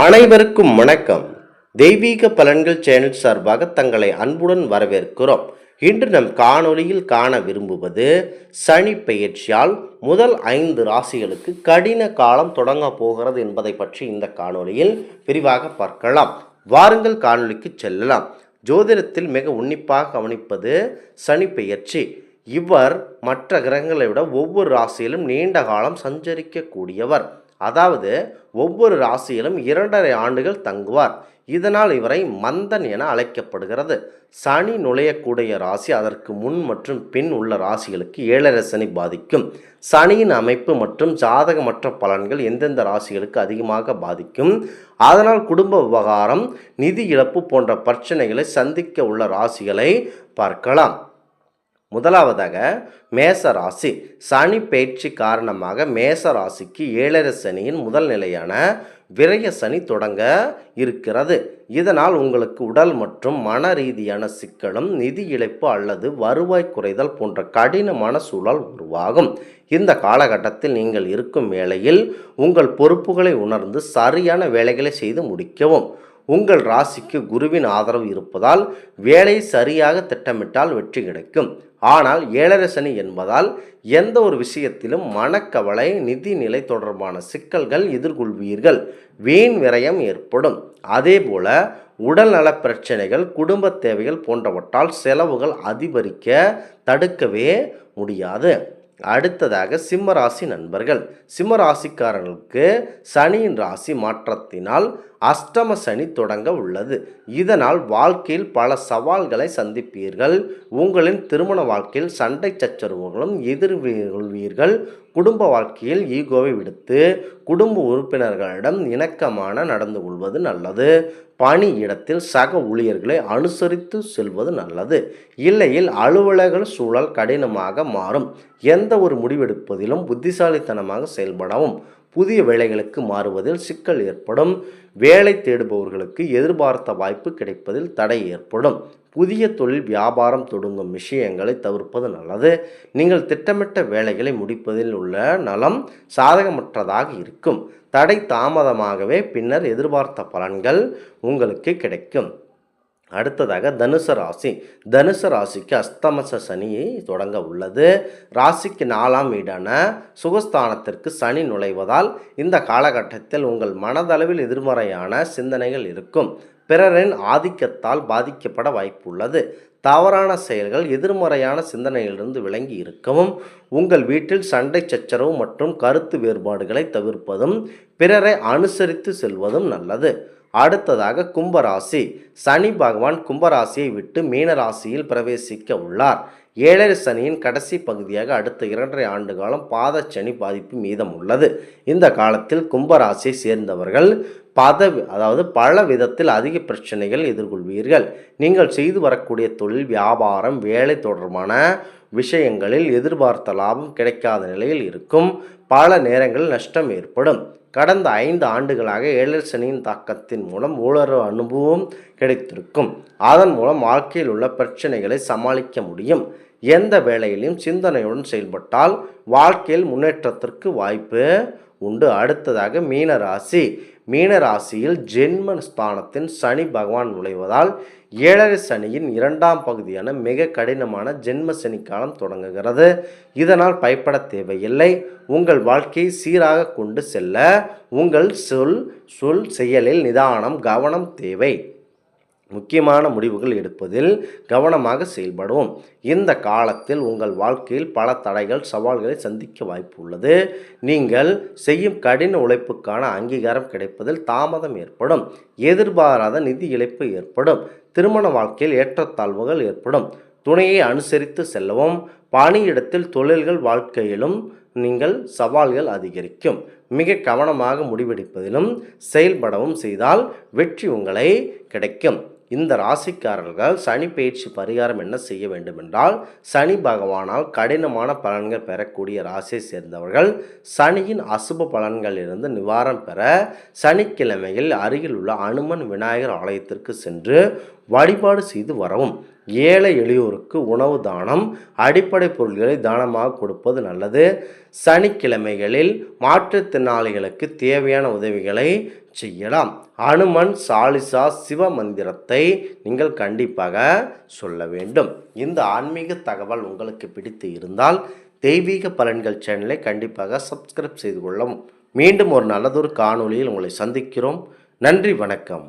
அனைவருக்கும் வணக்கம். தெய்வீக பலன்கள் சேனல் சார்பாக தங்களை அன்புடன் வரவேற்கிறோம். இன்று நம் காணொளியில் காண விரும்புவது சனி பெயர்ச்சியால் முதல் ஐந்து ராசிகளுக்கு கடின காலம் தொடங்க போகிறது என்பதை பற்றி இந்த காணொலியில் விரிவாக பார்க்கலாம். வாருங்கள் காணொலிக்கு செல்லலாம். ஜோதிடத்தில் மிக உன்னிப்பாக கவனிப்பது சனி பெயர்ச்சி. இவர் மற்ற கிரகங்களை விட ஒவ்வொரு ராசியிலும் நீண்ட காலம் சஞ்சரிக்கக்கூடியவர். அதாவது ஒவ்வொரு ராசியிலும் இரண்டரை ஆண்டுகள் தங்குவார். இதனால் இவரை மந்தன் என அழைக்கப்படுகிறது. சனி நுழையக்கூடிய ராசி அதற்கு முன் மற்றும் பின் உள்ள ராசிகளுக்கு ஏழரை சனி பாதிக்கும். சனியின் அமைப்பு மற்றும் ஜாதகமற்ற பலன்கள் எந்தெந்த ராசிகளுக்கு அதிகமாக பாதிக்கும்? அதனால் குடும்ப விவகாரம் நிதி இழப்பு போன்ற பிரச்சனைகளை சந்திக்க உள்ள ராசிகளை பார்க்கலாம். முதலாவதாக மேச ராசி. சனி பயிற்சி காரணமாக மேச ராசிக்கு ஏழரை சனியின் முதல் நிலையான விரய சனி தொடங்க இருக்கிறது. இதனால் உங்களுக்கு உடல் மற்றும் மன ரீதியான சிக்கலும் நிதி இழப்பு அல்லது வருவாய் குறைதல் போன்ற கடினமான சூழல் உருவாகும். இந்த காலகட்டத்தில் நீங்கள் இருக்கும் வேளையில் உங்கள் பொறுப்புகளை உணர்ந்து சரியான வேலைகளை செய்து முடிக்கவும். உங்கள் ராசிக்கு குருவின் ஆதரவு இருப்பதால் வேலை சரியாக திட்டமிட்டால் வெற்றி கிடைக்கும். ஆனால் ஏழரை சனி என்பதால் எந்த ஒரு விஷயத்திலும் மனக்கவலை நிதிநிலை தொடர்பான சிக்கல்கள் எதிர்கொள்வீர்கள். வீண் விரயம் ஏற்படும். அதேபோல உடல்நல பிரச்சனைகள் குடும்ப தேவைகள் போன்றவற்றால் செலவுகள் அதிகரிக்க தடுக்கவே முடியாது. அடுத்ததாக சிம்மராசி நண்பர்கள். சிம்மராசிக்காரர்களுக்கு சனியின் ராசி மாற்றத்தினால் அஷ்டம சனி தொடங்க உள்ளது. இதனால் வாழ்க்கையில் பல சவால்களை சந்திப்பீர்கள். உங்களின் திருமண வாழ்க்கையில் சண்டை சச்சரவுகளும் எதிர்கொள்வீர்கள். குடும்ப வாழ்க்கையில் ஈகோவை விடுத்து குடும்ப உறுப்பினர்களிடம் இணக்கமான நடந்து கொள்வது நல்லது. பணி இடத்தில் சக ஊழியர்களை அனுசரித்து செல்வது நல்லது. இல்லையில் அலுவலக சூழல் கடினமாக மாறும். எந்த ஒரு முடிவெடுப்பதிலும் புத்திசாலித்தனமாக செயல்படவும். புதிய வேலைகளுக்கு மாறுவதில் சிக்கல் ஏற்படும். வேலை தேடுபவர்களுக்கு எதிர்பார்த்த வாய்ப்பு கிடைப்பதில் தடை ஏற்படும். புதிய தொழில் வியாபாரம் தொடங்கும் விஷயங்களை தவிர்ப்பது நல்லது. நீங்கள் திட்டமிட்ட வேலைகளை முடிப்பதில் உள்ள நலம் சாதகமற்றதாக இருக்கும். தடை தாமதமாகவே பின்னர் எதிர்பார்த்த பலன்கள் உங்களுக்கு கிடைக்கும். அடுத்ததாக தனுசு ராசி. தனுசு ராசிக்கு அஸ்தமச சனியை தொடங்க உள்ளது. ராசிக்கு நாலாம் வீடான சுகஸ்தானத்திற்கு சனி நுழைவதால் இந்த காலகட்டத்தில் உங்கள் மனதளவில் எதிர்மறையான சிந்தனைகள் இருக்கும். பிறரின் ஆதிக்கத்தால் பாதிக்கப்பட வாய்ப்புள்ளது. தவறான செயல்கள் எதிர்மறையான சிந்தனையிலிருந்து விளங்கி இருக்கவும் உங்கள் வீட்டில் சண்டை சச்சரவு மற்றும் கருத்து வேறுபாடுகளை தவிர்ப்பதும் பிறரை அனுசரித்து செல்வதும் நல்லது. அடுத்ததாக கும்பராசி. சனி பகவான் கும்பராசியை விட்டு மீனராசியில் பிரவேசிக்க உள்ளார். ஏழரை சனியின் கடைசி பகுதியாக அடுத்த இரண்டரை ஆண்டு காலம் பாதச்சனி பாதிப்பு மீதம் உள்ளது. இந்த காலத்தில் கும்பராசியை சேர்ந்தவர்கள் பதவி அதாவது பல விதத்தில் அதிக பிரச்சனைகள் எதிர்கொள்வீர்கள். நீங்கள் செய்து வரக்கூடிய தொழில் வியாபாரம் வேலை தொடர்பான விஷயங்களில் எதிர்பார்த்த லாபம் கிடைக்காத நிலையில் இருக்கும். பல நேரங்களில் நஷ்டம் ஏற்படும். கடந்த ஐந்து ஆண்டுகளாக ஏழரை சனியின் தாக்கத்தின் மூலம் ஊழல் அனுபவம் கிடைத்திருக்கும். அதன் மூலம் வாழ்க்கையில் உள்ள பிரச்சனைகளை சமாளிக்க முடியும். எந்த வேலையிலும் சிந்தனையுடன் செயல்பட்டால் வாழ்க்கையில் முன்னேற்றத்திற்கு வாய்ப்பு உண்டு. அடுத்ததாக மீனராசி. மீனராசியில் மீன ஜென்ம ஸ்தானத்தின் சனி பகவான் நுழைவதால் ஏழரை சனியின் இரண்டாம் பகுதியான மிக கடினமான ஜென்ம சனி காலம் தொடங்குகிறது. இதனால் பயப்பட தேவையில்லை. உங்கள் வாழ்க்கையை சீராக கொண்டு செல்ல உங்கள் சொல் சொல் செயலில் நிதானம் கவனம் தேவை. முக்கியமான முடிவுகள் எடுப்பதில் கவனமாக செயல்படும் இந்த காலத்தில் உங்கள் வாழ்க்கையில் பல தடைகள் சவால்களை சந்திக்க வாய்ப்பு உள்ளது நீங்கள் செய்யும் கடின உழைப்புக்கான அங்கீகாரம் கிடைப்பதில் தாமதம் ஏற்படும். எதிர்பாராத நிதி இழப்பு ஏற்படும். திருமண வாழ்க்கையில் ஏற்றத்தாழ்வுகள் ஏற்படும். துணையை அனுசரித்து செல்லவும். பணியிடத்தில் தொழில்கள் வாழ்க்கையிலும் நீங்கள் சவால்கள் அதிகரிக்கும். மிக கவனமாக முடிவெடுப்பதிலும் செயல்படவும் செய்தால் வெற்றி உங்களை கிடைக்கும். இந்த ராசிக்காரர்கள் சனி பயிற்சி பரிகாரம் என்ன செய்ய வேண்டுமென்றால் சனி பகவானால் கடினமான பலன்கள் பெறக்கூடிய ராசியை சேர்ந்தவர்கள் சனியின் அசுப பலன்களிலிருந்து நிவாரணம் பெற சனிக்கிழமையில் அருகில் உள்ள அனுமன் விநாயகர் ஆலயத்திற்கு சென்று வழிபாடு செய்து வரவும். ஏழை எளியோருக்கு உணவு தானம் அடிப்படை பொருள்களை தானமாக கொடுப்பது நல்லது. சனிக்கிழமைகளில் மாற்றுத்திறனாளிகளுக்கு தேவையான உதவிகளை செய்யலாம். அனுமன் சாலிசா சிவ மந்திரத்தை நீங்கள் கண்டிப்பாக சொல்ல வேண்டும். இந்த ஆன்மீக தகவல் உங்களுக்கு பிடித்து இருந்தால் தெய்வீக பலன்கள் சேனலை கண்டிப்பாக சப்ஸ்கிரைப் செய்து கொள்ளவும். மீண்டும் ஒரு நல்லதொரு காணொளியில் உங்களை சந்திக்கிறோம். நன்றி வணக்கம்.